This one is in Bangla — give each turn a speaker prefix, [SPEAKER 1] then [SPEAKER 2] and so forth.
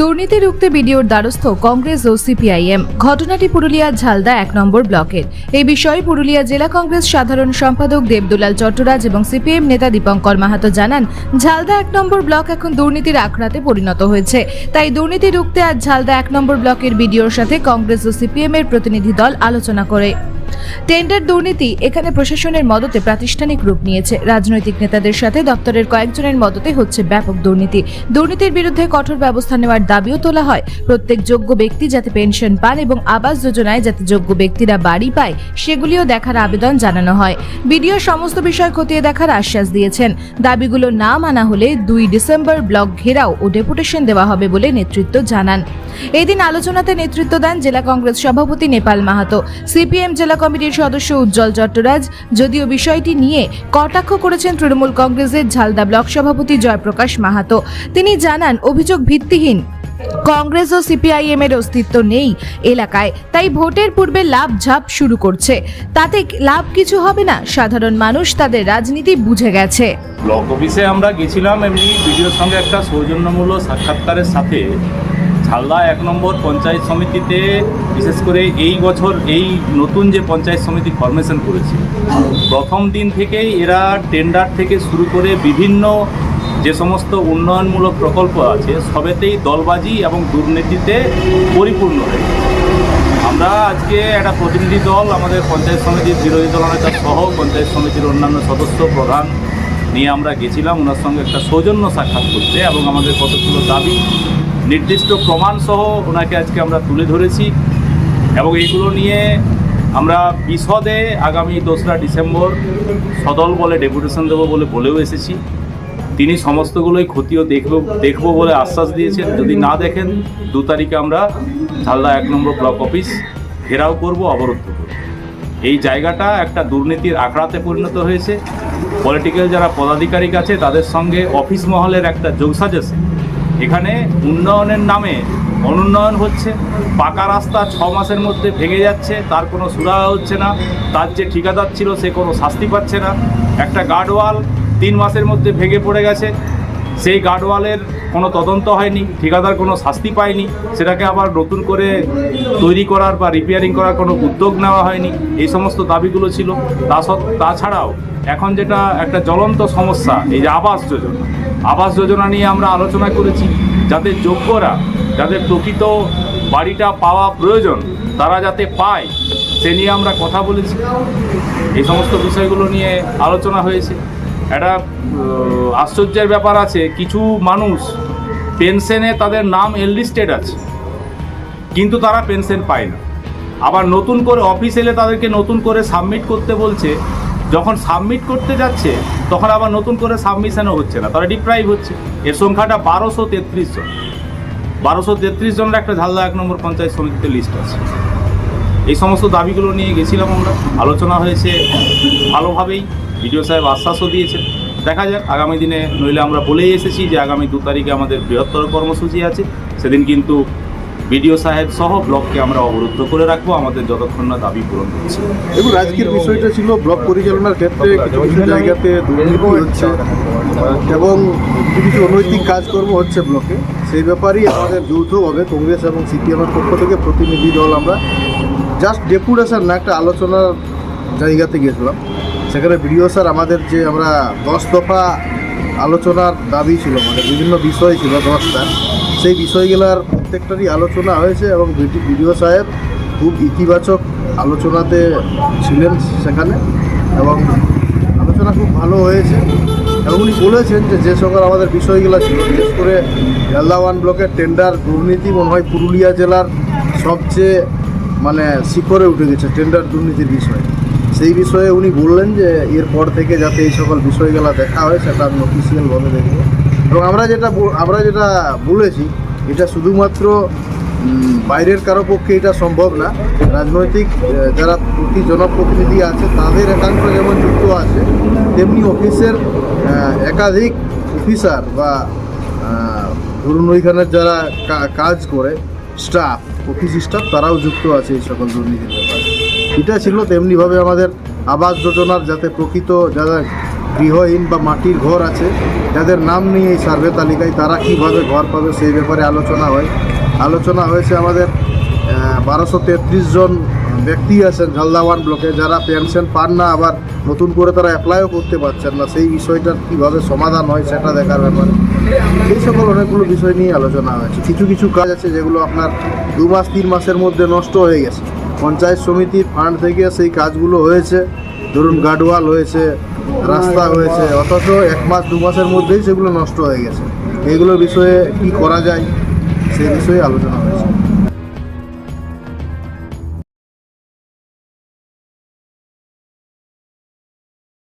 [SPEAKER 1] দুর্নীতি রুখতে বিডিওর দ্বারস্থ কংগ্রেস ও সিপিআইএম। ঘটনাটি পুরুলিয়ার ঝালদা এক নম্বর ব্লকের। এই বিষয়ে পুরুলিয়া জেলা কংগ্রেস সাধারণ সম্পাদক দেবদুলাল চট্টরাজ এবং সিপিএম নেতা দীপঙ্কর মাহাতো জানান, ঝালদা এক নম্বর ব্লক এখন দুর্নীতির আখড়াতে পরিণত হয়েছে। তাই দুর্নীতি রুখতে আজ ঝালদা এক নম্বর ব্লকের বিডিওর সাথে কংগ্রেস ও সিপিএম এর প্রতিনিধি দল আলোচনা করে। টেন্ডার দুর্নীতি এখানে প্রশাসনের মদতে প্রাতিষ্ঠানিক রূপ নিয়েছে। রাজনৈতিক নেতাদের সাথে দপ্তরের কয়েকজনের মদতে হচ্ছে ব্যাপক দুর্নীতি। দুর্নীতির বিরুদ্ধে কঠোর ব্যবস্থা নেওয়ার দাবিও তোলা হয়। প্রত্যেক যোগ্য ব্যক্তি যাতে পেনশন পান এবং আবাস যোজনায় যাতে যোগ্য ব্যক্তিরা বাড়ি পায়, সেগুলিও দেখার আবেদন জানানো হয়। বিডিও সমস্ত বিষয় খতিয়ে দেখার আশ্বাস দিয়েছেন। দাবিগুলো না মানা হলে দুই ডিসেম্বর ব্লক ঘেরাও ও ডেপুটেশন দেওয়া হবে বলে নেতৃত্ব জানান। এই দিন আলোচনাতে নেতৃত্ব দেন জেলা কংগ্রেস সভাপতি নেপাল মাহাতো। সিপিএম জেলা কমিটির সদস্য উজ্জ্বল চট্টরাজ। যদিও বিষয়টি নিয়ে কটাক্ষ করেছেন তৃণমূল কংগ্রেসের ঝালদা ব্লক সভাপতি জয়প্রকাশ মাহাতো। তিনি জানান, অভিযোগ ভিত্তিহীন। কংগ্রেস ও সিপিআইএম এর অস্তিত্ব নেই এলাকায়, তাই ভোটের পূর্বে লাভ ঝাপ শুরু করছে। তাতে লাভ কিছু হবে না, সাধারণ মানুষ তাদের রাজনীতি বুঝে গেছে।
[SPEAKER 2] ব্লক অফিসে আমরা গেছিলাম এমনি ভিডিওর সঙ্গে একটা সৌজন্যমূলক সাক্ষাৎকারের সাথে। ঝালদা এক নম্বর পঞ্চায়েত সমিতিতে, বিশেষ করে এই বছর এই নতুন যে পঞ্চায়েত সমিতি ফরমেশন করেছে, প্রথম দিন থেকেই এরা টেন্ডার থেকে শুরু করে বিভিন্ন যে সমস্ত উন্নয়নমূলক প্রকল্প আছে, সবেতেই দলবাজি এবং দুর্নীতিতে পরিপূর্ণ হয়ে গেছে। আমরা আজকে একটা প্রতিনিধি দল, আমাদের পঞ্চায়েত সমিতির বিরোধী দলনেতা সহ পঞ্চায়েত সমিতির অন্যান্য সদস্য প্রধান নিয়ে আমরা গেছিলাম ওনার সঙ্গে একটা সৌজন্য সাক্ষাৎ করতে এবং আমাদের কতগুলো দাবি নির্দিষ্ট প্রমাণ সহ ওনাকে আজকে আমরা তুলে ধরেছি এবং এইগুলো নিয়ে আমরা বিশদে আগামী দোসরা ডিসেম্বর সদল বলে ডেপুটেশন দেবো বলে বলেও এসেছি। তিনি সমস্তগুলোই ক্ষতিও দেখব দেখব বলে আশ্বাস দিয়েছেন। যদি না দেখেন, দু তারিখে আমরা ঝালদা এক নম্বর ব্লক অফিস ঘেরাও করব অবরুদ্ধ করব। এই জায়গাটা একটা দুর্নীতির আখড়াতে পরিণত হয়েছে। পলিটিক্যাল যারা পদাধিকারিক আছে, তাদের সঙ্গে অফিস মহলের একটা যোগসাজেছে এখানে উন্নয়নের নামে অনুন্নয়ন হচ্ছে, পাকা রাস্তা ছ মাসের মধ্যে ভেঙে যাচ্ছে, তার কোনো সুরাহা হচ্ছে না, তার যে ঠিকাদার ছিল সে কোনো শাস্তি পাচ্ছে না। একটা গার্ডওয়াল তিন মাসের মধ্যে ভেঙে পড়ে গেছে সেই গার্ডওয়ালের কোনো তদন্ত হয়নি, ঠিকাদার কোনো শাস্তি পায়নি, সেটাকে আবার নতুন করে তৈরি করার বা রিপেয়ারিং করার কোনো উদ্যোগ নেওয়া হয়নি, এই সমস্ত দাবিগুলো ছিল। তা তাছাড়াও এখন যেটা একটা জ্বলন্ত সমস্যা, এই যে আবাস যোজনা আবাস যোজনা নিয়ে আমরা আলোচনা করেছি, যাতে যোগ্যরা, যাদের প্রকৃত বাড়িটা পাওয়া প্রয়োজন, তারা যাতে পায়, সে নিয়ে আমরা কথা বলেছি। এই সমস্ত বিষয়গুলো নিয়ে আলোচনা হয়েছে। একটা আশ্চর্যের ব্যাপার আছে, কিছু মানুষ পেনশনে তাদের নাম এনলিস্টেড আছে, কিন্তু তারা পেনশন পায় না। আবার নতুন করে অফিস এলে তাদেরকে নতুন করে সাবমিট করতে বলছে, যখন সাবমিট করতে যাচ্ছে, তখন আবার নতুন করে সাবমিশনও হচ্ছে না, তারা ডিপ্রাইভ হচ্ছে। এর সংখ্যাটা বারোশো তেত্রিশ জন। বারোশো তেত্রিশ জনের একটা ঝালদা এক নম্বর পঞ্চায়েত সমিতিতে লিস্ট আছে। এই সমস্ত দাবিগুলো নিয়ে গেছিলাম আমরা। আলোচনা হয়েছে ভালোভাবেই। বিডিও সাহেব আশ্বাসও দিয়েছেন। দেখা যাক, আগামী দিনে নইলে আমরা বলেই এসেছি যে আগামী দু তারিখে আমাদের বৃহত্তর কর্মসূচি আছে। সেদিন কিন্তু বিডিও সাহেব সহ ব্লককে আমরা অবরুদ্ধ করে রাখব। আমাদের যতক্ষণ না দাবি পূরণ হচ্ছে।
[SPEAKER 3] এবং আজকের বিষয়টা ছিল ব্লক পরিচালনার ক্ষেত্রে জায়গাতে দুর্নীতি হচ্ছে এবং কিছু অনৈতিক কাজকর্ম হচ্ছে ব্লকে। সেই ব্যাপারেই আমাদের যৌথভাবে কংগ্রেস এবং সিপিএমের পক্ষ থেকে প্রতিনিধি দল আমরা জাস্ট ডেপুটেশন না, একটা আলোচনার জায়গাতে গিয়েছিলাম। সেখানে বিডিও স্যার আমাদের যে আমরা দশ দফা আলোচনার দাবি ছিল মানে বিভিন্ন বিষয় ছিল দশটা, সেই বিষয়গুলোর প্রত্যেকটারই আলোচনা হয়েছে এবং বিডিও সাহেব খুব ইতিবাচক আলোচনাতে ছিলেন সেখানে এবং আলোচনা খুব ভালো হয়েছে। এবং উনি বলেছেন যে যে সকল আমাদের বিষয়গুলো ছিল, বিশেষ করে ওয়ান ব্লকের টেন্ডার দুর্নীতি মনে হয় পুরুলিয়া জেলার সবচেয়ে মানে শিখরে উঠে গেছে টেন্ডার দুর্নীতির বিষয়ে। সেই বিষয়ে উনি বললেন যে, এরপর থেকে যাতে এই সকল বিষয়গুলো দেখা হয়, সেটা আমি অফিসিয়ালভাবে দেখব। এবং আমরা যেটা আমরা যেটা বলেছি, এটা শুধুমাত্র বাইরের কারও পক্ষে এটা সম্ভব না। রাজনৈতিক যারা প্রতি জনপ্রতিনিধি আছে, তাদের একাংশ যেমন যুক্ত আছে, তেমনি অফিসের একাধিক অফিসার বা ধরুন ওইখানের যারা কাজ করে স্টাফ অফিস স্টাফ তারাও যুক্ত আছে এই সকল দুর্নীতির ব্যাপারে। এটা ছিল তেমনিভাবে আমাদের আবাস যোজনার যাতে প্রকৃত যারা গৃহহীন বা মাটির ঘর আছে, যাদের নাম নিয়ে এই সার্ভে তালিকায় তারা কীভাবে ঘর পাবে সেই ব্যাপারে আলোচনা হয়। আলোচনা হয়েছে আমাদের বারোশো জন ব্যক্তি আছেন, ঝালদাওয়ান ব্লকে, যারা পেনশন পান না, আবার নতুন করে তারা অ্যাপ্লাইও করতে পারছেন না, সেই বিষয়টার কীভাবে সমাধান হয় সেটা দেখার ব্যাপারে। এই সকল অনেকগুলো বিষয় নিয়ে আলোচনা হয়েছে। কিছু কিছু কাজ আছে যেগুলো আপনার দু মাস, তিন মাসের মধ্যে নষ্ট হয়ে গেছে। পঞ্চায়েত সমিতির ফান্ড থেকে সেই কাজগুলো হয়েছে। ধরুন গার্ডওয়াল হয়েছে, রাস্তা হয়েছে, অথচ এক মাস, দু মাসের মধ্যেই সেগুলো নষ্ট হয়ে গেছে। এইগুলোর বিষয়ে কি করা যায়, সেই বিষয়ে আলোচনা হয়েছে।